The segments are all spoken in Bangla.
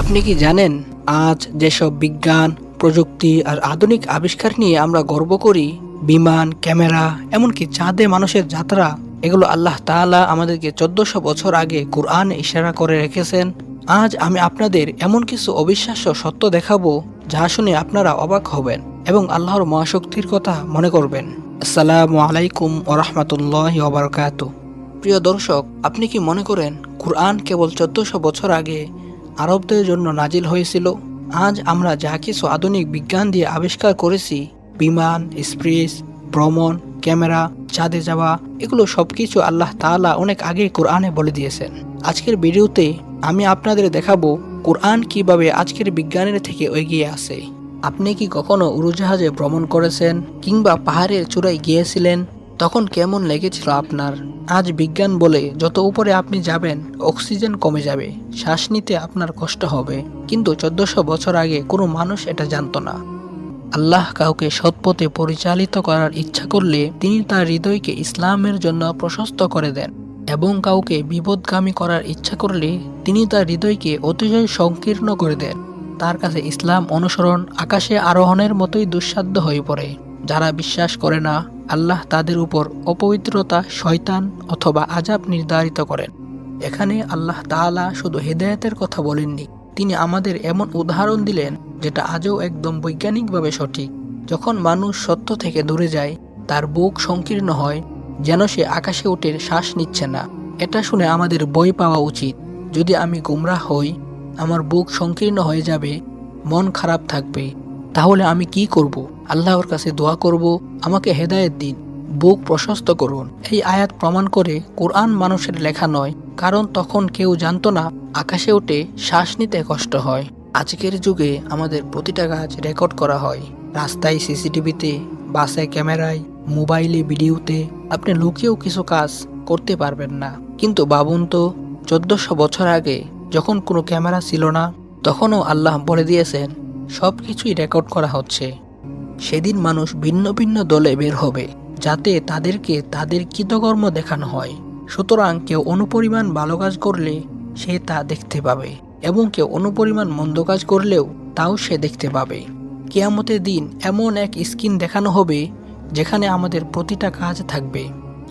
আপনি কি জানেন, আজ যেসব বিজ্ঞান, প্রযুক্তি আর আধুনিক আবিষ্কার নিয়ে আমরা গর্ব করি, বিমান, ক্যামেরা, এমনকি চাঁদে মানুষের যাত্রা, এগুলো আল্লাহ তাআলা আমাদেরকে চোদ্দশো বছর আগে কোরআন ইশারা করে রেখেছেন। আজ আমি আপনাদের এমন কিছু অবিশ্বাস্য সত্য দেখাবো, যা শুনে আপনারা অবাক হবেন এবং আল্লাহর মহাশক্তির কথা মনে করবেন। আসসালামু আলাইকুম ওরহমতুল্লাহ ওবরকাত প্রিয় দর্শক, আপনি কি মনে করেন, কোরআন কেবল চোদ্দশো বছর আগে আরবদের জন্য নাজিল হয়েছিল। আজ আমরা যা কিছু আধুনিক বিজ্ঞান দিয়ে আবিষ্কার করেছি, বিমান স্প্রেস ভ্রমণ, ক্যামেরা, চাঁদে যাওয়া, এগুলো সবকিছু আল্লাহ তাআলা অনেক আগে কোরআনে বলে দিয়েছেন। আজকের ভিডিওতে আমি আপনাদের দেখাবো কোরআন কীভাবে আজকের বিজ্ঞানের থেকে এগিয়ে আসে। আপনি কি কখনো উড়োজাহাজে ভ্রমণ করেছেন কিংবা পাহাড়ের চূড়ায় গিয়েছিলেন? তখন কেমন লেগেছিল আপনার? আজ বিজ্ঞান বলে যত উপরে আপনি যাবেন, অক্সিজেন কমে যাবে, শ্বাস নিতে আপনার কষ্ট হবে। কিন্তু চোদ্দশো বছর আগে কোনো মানুষ এটা জানতো না। আল্লাহ কাউকে সৎপথে পরিচালিত করার ইচ্ছা করলে তিনি তার হৃদয়কে ইসলামের জন্য প্রশস্ত করে দেন এবং কাউকে বিপদগামী করার ইচ্ছা করলে তিনি তার হৃদয়কে অতিশয় সংকীর্ণ করে দেন। তার কাছে ইসলাম অনুসরণ আকাশে আরোহণের মতোই দুঃসাধ্য হয়ে পড়ে। যারা বিশ্বাস করে না আল্লাহ তাদের উপর অপবিত্রতা, শয়তান অথবা আজাব নির্ধারিত করেন। এখানে আল্লাহ তাআলা শুধু হেদায়তের কথা বলেননি, তিনি আমাদের এমন উদাহরণ দিলেন যেটা আজও একদম বৈজ্ঞানিকভাবে সঠিক। যখন মানুষ সত্য থেকে দূরে যায়, তার বুক সংকীর্ণ হয়, যেন সে আকাশে উঠে শ্বাস নিচ্ছে না। এটা শুনে আমাদের বই পাওয়া উচিত। যদি আমি গুমরাহ হই, আমার বুক সংকীর্ণ হয়ে যাবে, মন খারাপ থাকবে, তাহলে আমি কি করব? আল্লাহর কাছে দোয়া করব, আমাকে হেদায়েত দিন, বুক প্রশস্ত করুন। এই আয়াত প্রমাণ করে কোরআন মানুষের লেখা নয়, কারণ তখন কেউ জানতো না, আকাশে উঠে শ্বাস নিতে কষ্ট হয়। আজকের যুগে আমাদের প্রতিটা কাজ রেকর্ড করা হয়। রাস্তায় সিসিটিভিতে, বাসে ক্যামেরায়, মোবাইলে ভিডিওতে আপনি লুকিয়েও কিছু কাজ করতে পারবেন না। কিন্তু বাবুন তো, চোদ্দশো বছর আগে যখন কোনো ক্যামেরা ছিল না, তখনও আল্লাহ বলে দিয়েছেন সব কিছুই রেকর্ড করা হচ্ছে। সেদিন মানুষ ভিন্ন ভিন্ন দলে বের হবে, যাতে তাদেরকে তাদের কৃতকর্ম দেখানো হয়। সুতরাং কেউ অনুপরিমাণ ভালো কাজ করলে সে তা দেখতে পাবে, এবং কেউ অনুপরিমাণ মন্দ কাজ করলেও তাও সে দেখতে পাবে। কেয়ামতের দিন এমন এক স্ক্রিন দেখানো হবে, যেখানে আমাদের প্রতিটা কাজ থাকবে।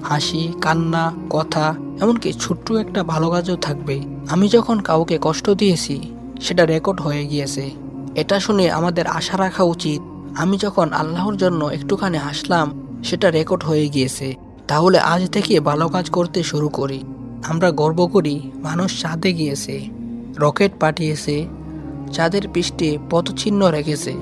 হাসি, কান্না, কথা, এমনকি ছোট্ট একটা ভালো কাজও থাকবে। আমি যখন কাউকে কষ্ট দিয়েছি, সেটা রেকর্ড হয়ে গিয়েছে। এটা শুনে আমাদের আশা রাখা উচিত আমি যখন আল্লাহর জন্য একটুখানি হাসলাম, সেটা রেকর্ড হয়ে গিয়েছে। তাহলে আজ থেকে ভালো কাজ করতে শুরু করি। আমরা গর্ব করি, মানুষ চাঁদে গিয়েছে, রকেট পাঠিয়েছে, চাঁদের পৃষ্ঠে পথচিহ্ন রেখেছে।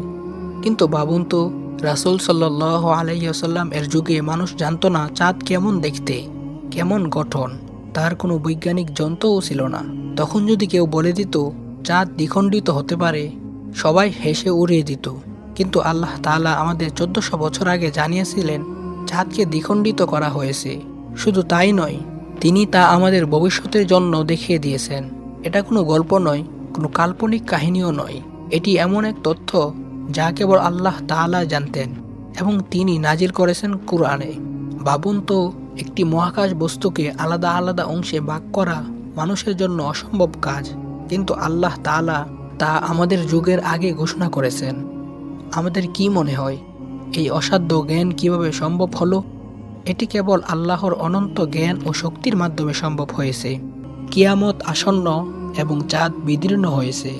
কিন্তু ভাবুন তো, রাসুল সাল্লাহ আলাইসাল্লাম এর যুগে মানুষ জানতো না চাঁদ কেমন দেখতে, কেমন গঠন। তার কোনো বৈজ্ঞানিক যন্ত্রও ছিল না। তখন যদি কেউ বলে দিত, চাঁদ দ্বিখণ্ডিত হতে পারে, সবাই হেসে উড়িয়ে দিত। কিন্তু আল্লাহ তাআলা আমাদের চোদ্দশো বছর আগে জানিয়েছিলেন চাঁদকে দ্বিখণ্ডিত করা হয়েছে। শুধু তাই নয়, তিনি তা আমাদের ভবিষ্যতের জন্য দেখিয়ে দিয়েছেন। এটা কোনো গল্প নয়, কোনো কাল্পনিক কাহিনীও নয়। এটি এমন এক তথ্য যা কেবল আল্লাহ তাআলা জানতেন এবং তিনি নাজিল করেছেন কোরআনে। ভাবুন তো, একটি মহাকাশ বস্তুকে আলাদা আলাদা অংশে ভাগ করা মানুষের জন্য অসম্ভব কাজ, কিন্তু আল্লাহ তাআলা তা আমাদের যুগের আগে ঘোষণা করেছেন। আমাদের কি মনে হয়? এই অসাধ্য জ্ঞান কীভাবে সম্ভব হলো? এটি কেবল আল্লাহর অনন্ত জ্ঞান ও শক্তির মাধ্যমে সম্ভব হয়েছে। কিয়ামত আসন্ন এবং চাঁদ বিদীর্ণ হয়েছে।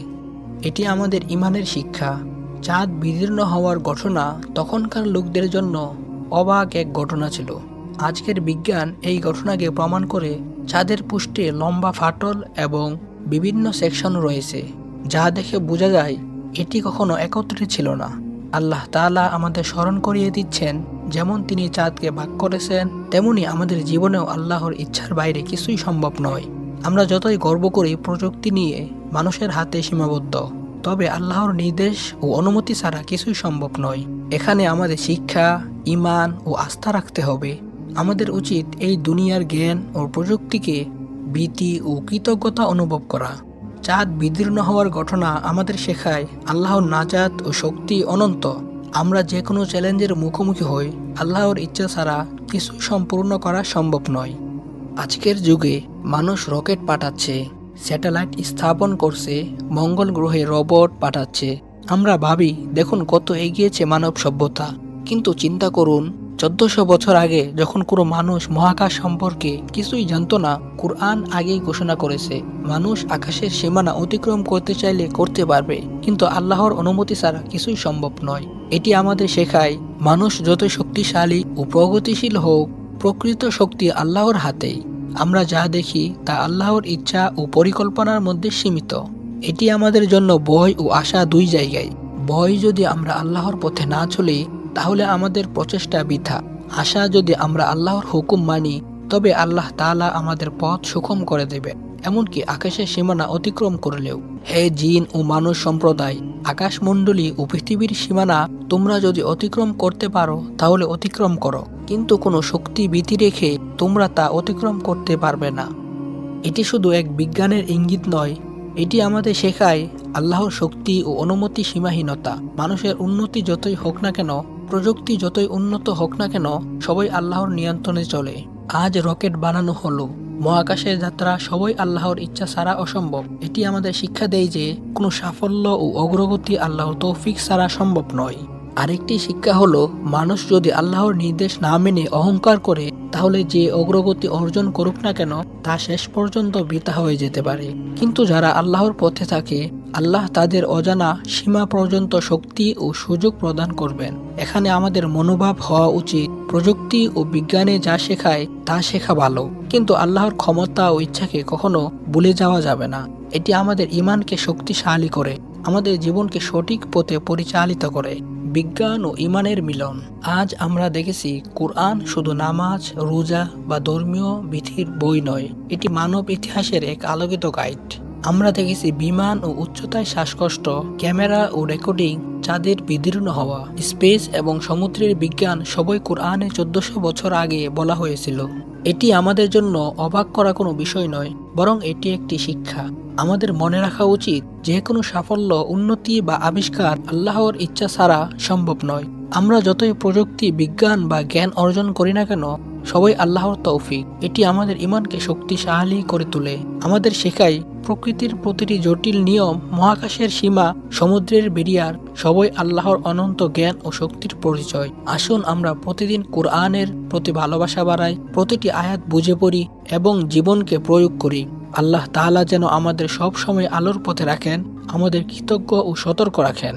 এটি আমাদের ইমানের শিক্ষা। চাঁদ বিদীর্ণ হওয়ার ঘটনা তখনকার লোকদের জন্য অবাক এক ঘটনা ছিল। আজকের বিজ্ঞান এই ঘটনাকে প্রমাণ করে চাঁদের পুষ্টে লম্বা ফাটল এবং বিভিন্ন সেকশন রয়েছে। যা দেখে বোঝা যায়, এটি কখনো একত্রে ছিল না। আল্লাহ তাআলা আমাদের স্মরণ করিয়ে দিচ্ছেন, যেমন তিনি চাঁদকে ভাগ করেছেন, তেমনি আমাদের জীবনেও আল্লাহর ইচ্ছার বাইরে কিছুই সম্ভব নয়। আমরা যতই গর্ব করি প্রযুক্তি নিয়ে, মানুষের হাতে সীমাবদ্ধ। তবে আল্লাহর নির্দেশ ও অনুমতি ছাড়া কিছুই সম্ভব নয়। এখানে আমাদের শিক্ষা ইমান ও আস্থা রাখতে হবে। আমাদের উচিত এই দুনিয়ার জ্ঞান ও প্রযুক্তিকে ভীতি ও কৃতজ্ঞতা অনুভব করা। চাঁদ বিদীর্ণ হওয়ার ঘটনা আমাদের শেখায়, আল্লাহর নাজাত ও শক্তি অনন্ত। আমরা যে কোনো চ্যালেঞ্জের মুখোমুখি হই, আল্লাহর ইচ্ছা ছাড়া কিছু সম্পূর্ণ করা সম্ভব নয়। আজকের যুগে মানুষ রকেট পাঠাচ্ছে, স্যাটেলাইট স্থাপন করছে, মঙ্গল গ্রহে রোবট পাঠাচ্ছে। আমরা ভাবি, দেখুন কত এগিয়েছে মানব সভ্যতা। কিন্তু চিন্তা করুন চোদ্দশো বছর আগে যখন কোনো মানুষ মহাকাশ সম্পর্কে কিছুই জানতো না, কুরআন আগেই ঘোষণা করেছে, মানুষ আকাশের সীমানা অতিক্রম করতে চাইলে করতে পারবে, কিন্তু আল্লাহর অনুমতি ছাড়া কিছুই সম্ভব নয়। এটি আমাদের শেখায়, মানুষ যতই শক্তিশালী ও প্রগতিশীল হোক, প্রকৃত শক্তি আল্লাহর হাতেই। আমরা যা দেখি তা আল্লাহর ইচ্ছা ও পরিকল্পনার মধ্যে সীমিত। এটি আমাদের জন্য ভয় ও আশা দুই জায়গায়। ভয় যদি আমরা আল্লাহর পথে না চলি তাহলে আমাদের প্রচেষ্টা বৃথা। আশা যদি আমরা আল্লাহর হুকুম মানি, তবে আল্লাহ তাআলা আমাদের পথ সুখম করে দেবে। এমনকি আকাশের সীমানা অতিক্রম করলেও। হে জিন ও মানুষ সম্প্রদায়, আকাশমণ্ডলী ও পৃথিবীর সীমানা তোমরা যদি অতিক্রম করতে পারো, তাহলে অতিক্রম করো। কিন্তু কোনো শক্তি ভীতি রেখে তোমরা তা অতিক্রম করতে পারবে না। এটি শুধু এক বিজ্ঞানের ইঙ্গিত নয়, এটি আমাদের শেখায় আল্লাহর শক্তি ও অনুমতি সীমাহীনতা। মানুষের উন্নতি যতই হোক না কেন প্রযুক্তি যতই উন্নত হোক না কেন, সবাই আল্লাহর নিয়ন্ত্রণে চলে। আজ রকেট বানানো হলো। মহাকাশের যাত্রা সবই আল্লাহর ইচ্ছা ছাড়া অসম্ভব। এটি আমাদের শিক্ষা দেয় যে, কোনো সাফল্য ও অগ্রগতি আল্লাহর তৌফিক ছাড়া সম্ভব নয়। আরেকটি শিক্ষা হলো, মানুষ যদি আল্লাহর নির্দেশ না মেনে অহংকার করে, তাহলে যে অগ্রগতি অর্জন করুক না কেন, তা শেষ পর্যন্ত বৃথা হয়ে যেতে পারে। কিন্তু যারা আল্লাহর পথে থাকে আল্লাহ তাদের অজানা সীমা পর্যন্ত শক্তি ও সুযোগ প্রদান করবেন। এখানে আমাদের মনোভাব হওয়া উচিত। প্রযুক্তি ও বিজ্ঞানে যা শেখায়, তা শেখা ভালো। কিন্তু আল্লাহর ক্ষমতা ও ইচ্ছাকে কখনো ভুলে যাওয়া যাবে না। এটি আমাদের ইমানকে শক্তিশালী করে, আমাদের জীবনকে সঠিক পথে পরিচালিত করে। বিজ্ঞান ও ইমানের মিলন। আজ আমরা দেখেছি, কোরআন শুধু নামাজ, রোজা বা ধর্মীয় বিধির বই নয়, এটি মানব ইতিহাসের এক আলোকিত গাইড। আমরা দেখেছি বিমান ও উচ্চতায় শ্বাসকষ্ট, ক্যামেরা ও রেকর্ডিং, চাঁদের বিদীর্ণ হওয়া, স্পেস এবং সমুদ্রের বিজ্ঞান সবই কোরআনে চোদ্দশো বছর আগে বলা হয়েছিল। এটি আমাদের জন্য অবাক করা কোনো বিষয় নয়, বরং এটি একটি শিক্ষা। আমাদের মনে রাখা উচিত যে কোনো সাফল্য, উন্নতি বা আবিষ্কার আল্লাহর ইচ্ছা ছাড়া সম্ভব নয়। আমরা যতই প্রযুক্তি, বিজ্ঞান বা জ্ঞান অর্জন করি না কেন সবাই আল্লাহর তৌফিক। এটি আমাদের ইমানকে শক্তিশালী করে তোলে। আমাদের শেখায় প্রকৃতির প্রতিটি জটিল নিয়ম, মহাকাশের সীমা, সমুদ্রের বেরিয়ার সবই আল্লাহর অনন্ত জ্ঞান ও শক্তির পরিচয়। আসুন আমরা প্রতিদিন কোরআনের প্রতি ভালোবাসা বাড়াই, প্রতিটি আয়াত বুঝে পড়ি এবং জীবনকে প্রয়োগ করি। আল্লাহ তাআলা যেন আমাদের সব সময় আলোর পথে রাখেন, আমাদের কৃতজ্ঞ ও সতর্ক রাখেন।